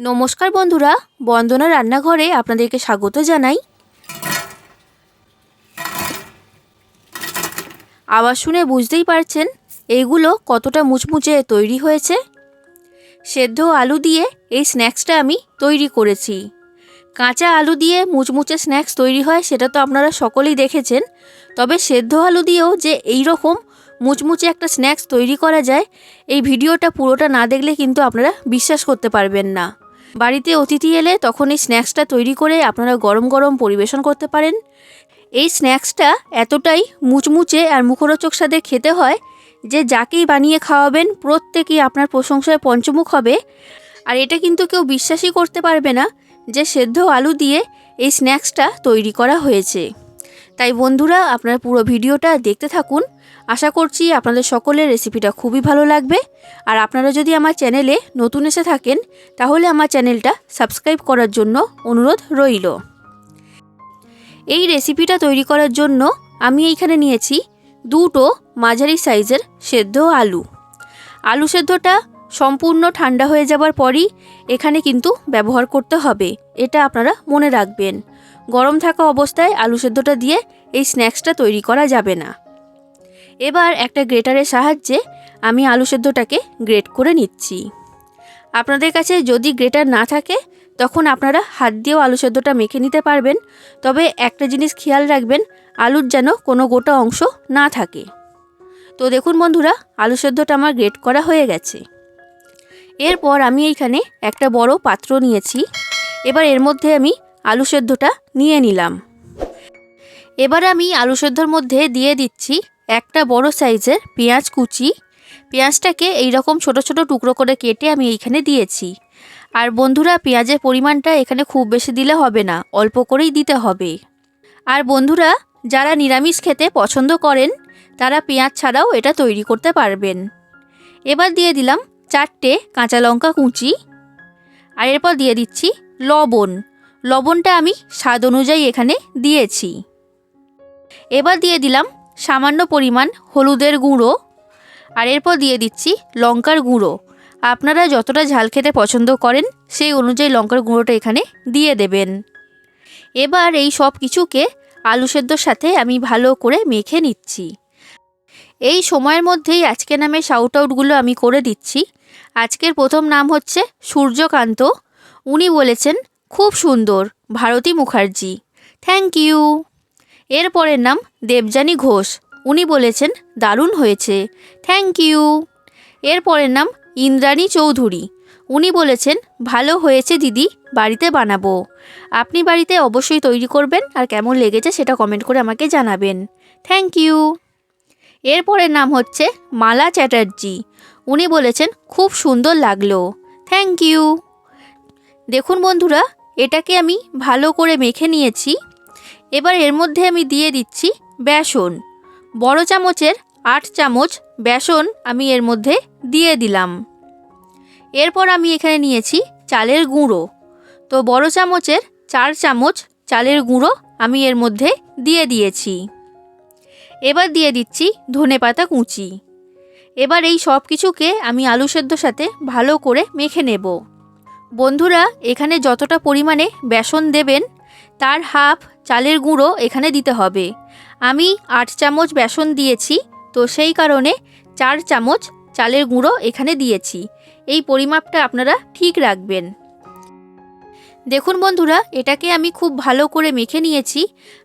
নমস্কার বন্ধুরা, বন্দনা রান্নাঘরে আপনাদেরকে স্বাগত জানাই। আওয়াজ শুনে বুঝতেই পারছেন এইগুলো কতটা মুচমুচে তৈরি হয়েছে। সেদ্ধ আলু দিয়ে এই স্ন্যাক্সটা আমি তৈরি করেছি। কাঁচা আলু দিয়ে মুচমুচে স্ন্যাক্স তৈরি হয় সেটা তো আপনারা সকলেই দেখেছেন। তবে সেদ্ধ আলু দিয়েও যে এই রকম মুচমুচে একটা স্ন্যাক্স তৈরি করা যায়, এই ভিডিওটা পুরোটা না দেখলে কিন্তু আপনারা বিশ্বাস করতে পারবেন না। বাড়িতে অতিথি এলে তখন এই স্ন্যাক্সটা তৈরি করে আপনারা গরম গরম পরিবেশন করতে পারেন। এই স্ন্যাক্সটা এতটাই মুচমুচে আর মুখরোচক স্বাদে খেতে হয় যে যাকেই বানিয়ে খাওয়াবেন প্রত্যেকেই আপনার প্রশংসায় পঞ্চমুখ হবে। আর এটা কিন্তু কেউ বিশ্বাসই করতে পারবে না যে সেদ্ধ আলু দিয়ে এই স্ন্যাক্সটা তৈরি করা হয়েছে। তাই বন্ধুরা, আপনারা পুরো ভিডিওটা দেখতে থাকুন। আশা করছি আপনাদের সকলের রেসিপিটা খুবই ভালো লাগবে। আর আপনারা যদি আমার চ্যানেলে নতুন এসে থাকেন, তাহলে আমার চ্যানেলটা সাবস্ক্রাইব করার জন্য অনুরোধ রইল। এই রেসিপিটা তৈরি করার জন্য আমি এইখানে নিয়েছি দুটো মাঝারি সাইজের সেদ্ধ আলু। আলু সেদ্ধটা সম্পূর্ণ ঠান্ডা হয়ে যাবার পরই এখানে কিন্তু ব্যবহার করতে হবে, এটা আপনারা মনে রাখবেন। গরম থাকা অবস্থায় আলু সেদ্ধটা দিয়ে এই স্ন্যাক্সটা তৈরি করা যাবে না। এবার একটা গ্রেটারের সাহায্যে আমি আলু সেদ্ধটাকে গ্রেট করে নিচ্ছি। আপনাদের কাছে যদি গ্রেটার না থাকে, তখন আপনারা হাত দিয়েও আলু সেদ্ধটা মেখে নিতে পারবেন। তবে একটা জিনিস খেয়াল রাখবেন, আলুর যেন কোনো গোটা অংশ না থাকে। তো দেখুন বন্ধুরা, আলু সেদ্ধটা আমার গ্রেট করা হয়ে গেছে। এরপর আমি এইখানে একটা বড় পাত্র নিয়েছি। এবার এর মধ্যে আমি আলু সেদ্ধটা নিয়ে নিলাম। এবার আমি আলু সেদ্ধর মধ্যে দিয়ে দিচ্ছি একটা বড় সাইজের পেঁয়াজ কুচি। পেঁয়াজটাকে এই রকম ছোট ছোট টুকরো করে কেটে আমি এইখানে দিয়েছি। আর বন্ধুরা, পেঁয়াজের পরিমাণটা এখানে খুব বেশি দিলে হবে না, অল্প করেই দিতে হবে। আর বন্ধুরা, যারা নিরামিষ খেতে পছন্দ করেন, তারা পেঁয়াজ ছাড়াও এটা তৈরি করতে পারবেন। এবার দিয়ে দিলাম চারটে কাঁচা লঙ্কা কুচি। আর এরপর দিয়ে দিচ্ছি লবণ। লবণটা আমি স্বাদ অনুযায়ী এখানে দিয়েছি। এবার দিয়ে দিলাম সামান্য পরিমাণ হলুদের গুঁড়ো, আর এরপর দিয়ে দিচ্ছি লঙ্কার গুঁড়ো। আপনারা যতটা ঝাল খেতে পছন্দ করেন, সেই অনুযায়ী লঙ্কার গুঁড়োটা এখানে দিয়ে দেবেন। এবার এই সব কিছুকে আলু সেদ্ধর সাথে আমি ভালো করে মেখে নিচ্ছি। এই সময়ের মধ্যেই আজকে নামে শাউট আউটগুলো আমি করে দিচ্ছি। আজকের প্রথম নাম হচ্ছে সূর্যকান্ত। উনি বলেছেন, খুব সুন্দর, ভারতী মুখার্জি। থ্যাংক ইউ এর পরের নাম দেবযানী ঘোষ। উনি বলেছেন, দারুণ হয়েছে। থ্যাংক ইউ এর পরের নাম ইন্দ্রাণী চৌধুরী। উনি বলেছেন, ভালো হয়েছে দিদি, বাড়িতে বানাবো। আপনি বাড়িতে অবশ্যই তৈরি করবেন আর কেমন লেগেছে সেটা কমেন্ট করে আমাকে জানাবেন। থ্যাংক ইউ এরপরের নাম হচ্ছে মালা চ্যাটার্জি। উনি বলেছেন, খুব সুন্দর লাগল। থ্যাংক ইউ দেখুন বন্ধুরা, এটাকে আমি ভালো করে মেখে নিয়েছি। এবার এর মধ্যে আমি দিয়ে দিচ্ছি বেসন। বড় চামচের আট চামচ বেসন আমি এর মধ্যে দিয়ে দিলাম। এরপর আমি এখানে নিয়েছি চালের গুঁড়ো। তো বড় চামচের চার চামচ চালের গুঁড়ো আমি এর মধ্যে দিয়ে দিয়েছি। এবার দিয়ে দিচ্ছি ধনে পাতা কুচি। এবার এই সব কিছুকে আমি আলু সেদ্ধর সাথে ভালো করে মেখে নেব। বন্ধুরা, এখানে যতটা পরিমাণে বেসন দেবেন তার হাফ চালের গুঁড়ো এখানে দিতে হবে। আমি আট চামচ বেসন দিয়েছি, তো সেই কারণে চার চামচ চালের গুঁড়ো এখানে দিয়েছি। এই পরিমাপটা আপনারা ঠিক রাখবেন। দেখুন বন্ধুরা, এটাকে আমি খুব ভালো করে মেখে নিয়েছি,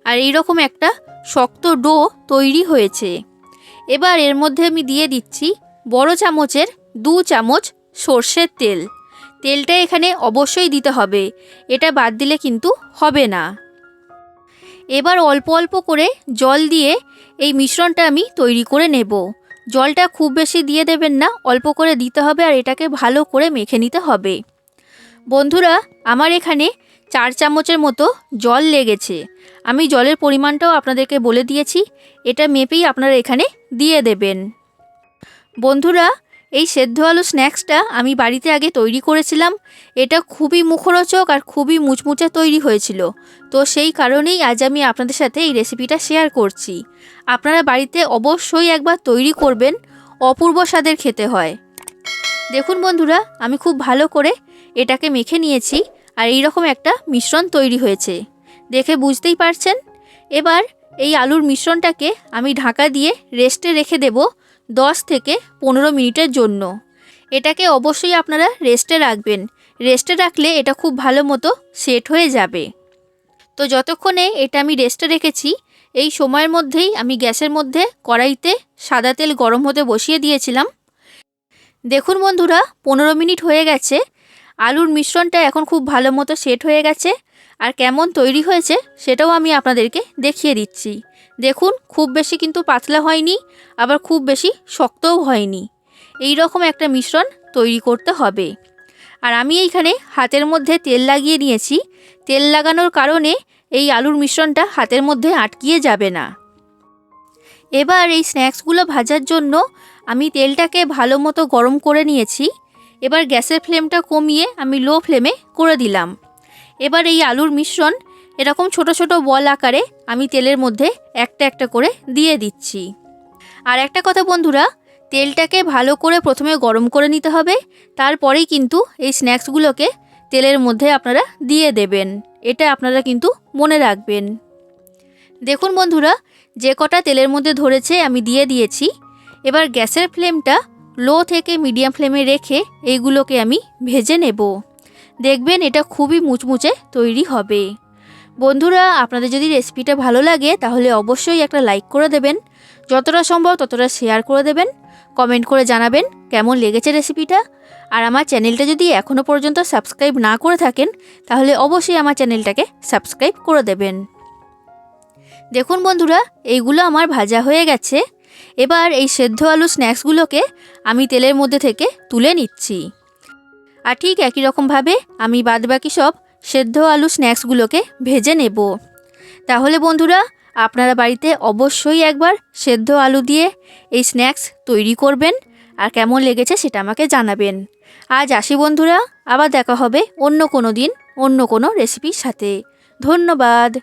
আর এই রকম একটা শক্ত ডো তৈরি হয়েছে। এবার এর মধ্যে আমি দিয়ে দিচ্ছি বড় চামচের দু চামচ সর্ষের তেল। তেলটা এখানে অবশ্যই দিতে হবে। এটা বাদ দিলে কিন্তু হবে না। এবার অল্প অল্প করে জল দিয়ে এই মিশ্রণটা আমি তৈরি করে নেব। জলটা খুব বেশি দিয়ে দেবেন না, অল্প করে দিতে হবে আর এটাকে ভালো করে মেখে নিতে হবে। বন্ধুরা, আমার এখানে চার চামচের মতো জল লেগেছে। আমি জলের পরিমাণটাও আপনাদেরকে বলে দিয়েছি। এটা মেপেই আপনারা এখানে দিয়ে দেবেন। বন্ধুরা এই সেদ্ধ আলু স্ন্যাক্সটা আমি বাড়িতে আগে তৈরি করেছিলাম। এটা খুবই মুখরোচক আর খুবই মুচমুচে তৈরি হয়েছিল। তো সেই কারণেই আজ আমি আপনাদের সাথে এই রেসিপিটা শেয়ার করছি। আপনারা বাড়িতে অবশ্যই একবার তৈরি করবেন, অপূর্ব স্বাদের খেতে হয়। দেখুন বন্ধুরা, আমি খুব ভালো করে এটাকে মেখে নিয়েছি আর এই রকম একটা মিশ্রণ তৈরি হয়েছে। দেখে বুঝতেই পারছেন? এবার এই আলুর মিশ্রণটাকে আমি ঢাকা দিয়ে রেস্টে রেখে দেব। দশ থেকে পনেরো মিনিটের জন্য। এটাকে অবশ্যই আপনারা রেস্টে রাখবেন। রেস্টে রাখলে এটা খুব ভালো মতো সেট হয়ে যাবে। তো যতক্ষণে এটা আমি রেস্টে রেখেছি, এই সময়ের মধ্যেই আমি গ্যাসের মধ্যে কড়াইতে সাদা তেল গরম হতে বসিয়ে দিয়েছিলাম। দেখুন বন্ধুরা, পনেরো মিনিট হয়ে গেছে। আলুর মিশ্রণটা এখন খুব ভালো মতো সেট হয়ে গেছে। আর কেমন তৈরি হয়েছে, সেটাও আমি আপনাদেরকে দেখিয়ে দিচ্ছি। দেখুন, খুব বেশি কিন্তু পাতলা হয়নি, আবার খুব বেশি শক্তও হয়নি। এই রকম একটা মিশ্রণ তৈরি করতে হবে। আর আমি এইখানে হাতের মধ্যে তেল লাগিয়ে নিয়েছি। তেল লাগানোর কারণে এই আলুর মিশ্রণটা হাতের মধ্যে আটকিয়ে যাবে না। এবার এই স্ন্যাক্সগুলো ভাজার জন্য আমি তেলটাকে ভালো মতো গরম করে নিয়েছি। এবার গ্যাসের ফ্লেমটা কমিয়ে আমি লো ফ্লেমে করে দিলাম। এবার এই আলুর মিশ্রণ এরকম ছোট ছোট বল আকারে আমি তেলের মধ্যে একটা একটা করে দিয়ে দিচ্ছি। আর একটা কথা বন্ধুরা, তেলটাকে ভালো করে প্রথমে গরম করে নিতে হবে, তারপরেই কিন্তু এই স্ন্যাক্সগুলোকে তেলের মধ্যে আপনারা দিয়ে দেবেন। এটা আপনারা কিন্তু মনে রাখবেন। দেখুন বন্ধুরা, যে কটা তেলের মধ্যে ধরেছে আমি দিয়ে দিয়েছি, এবার গ্যাসের ফ্লেমটা লো থেকে মিডিয়াম ফ্লেমে রেখে এইগুলোকে আমি ভেজে নেব। দেখবেন এটা খুবই মুচমুচে তৈরি হবে। বন্ধুরা, আপনাদের যদি রেসিপিটা ভালো লাগে, তাহলে অবশ্যই একটা লাইক করে দেবেন। যতটা সম্ভব ততটা শেয়ার করে দেবেন। কমেন্ট করে জানাবেন কেমন লেগেছে রেসিপিটা আর আমার চ্যানেলটা যদি এখনও পর্যন্ত সাবস্ক্রাইব না করে থাকেন, তাহলে অবশ্যই আমার চ্যানেলটাকে সাবস্ক্রাইব করে দেবেন। দেখুন বন্ধুরা, এইগুলো আমার ভাজা হয়ে গেছে। এবার এই সেদ্ধ আলু স্ন্যাক্সগুলোকে আমি তেলের মধ্যে থেকে তুলে নিচ্ছি। আর ঠিক একই রকমভাবে আমি বাদবাকি সব সেদ্ধ আলু স্ন্যাক্সগুলোকে ভেজে নেব। তাহলে বন্ধুরা, আপনারা বাড়িতে অবশ্যই একবার সেদ্ধ আলু দিয়ে এই স্ন্যাক্স তৈরি করবেন আর কেমন লেগেছে সেটা আমাকে জানাবেন। আজ আসি বন্ধুরা, আবার দেখা হবে অন্য কোনো দিন, অন্য কোনো রেসিপির সাথে। ধন্যবাদ।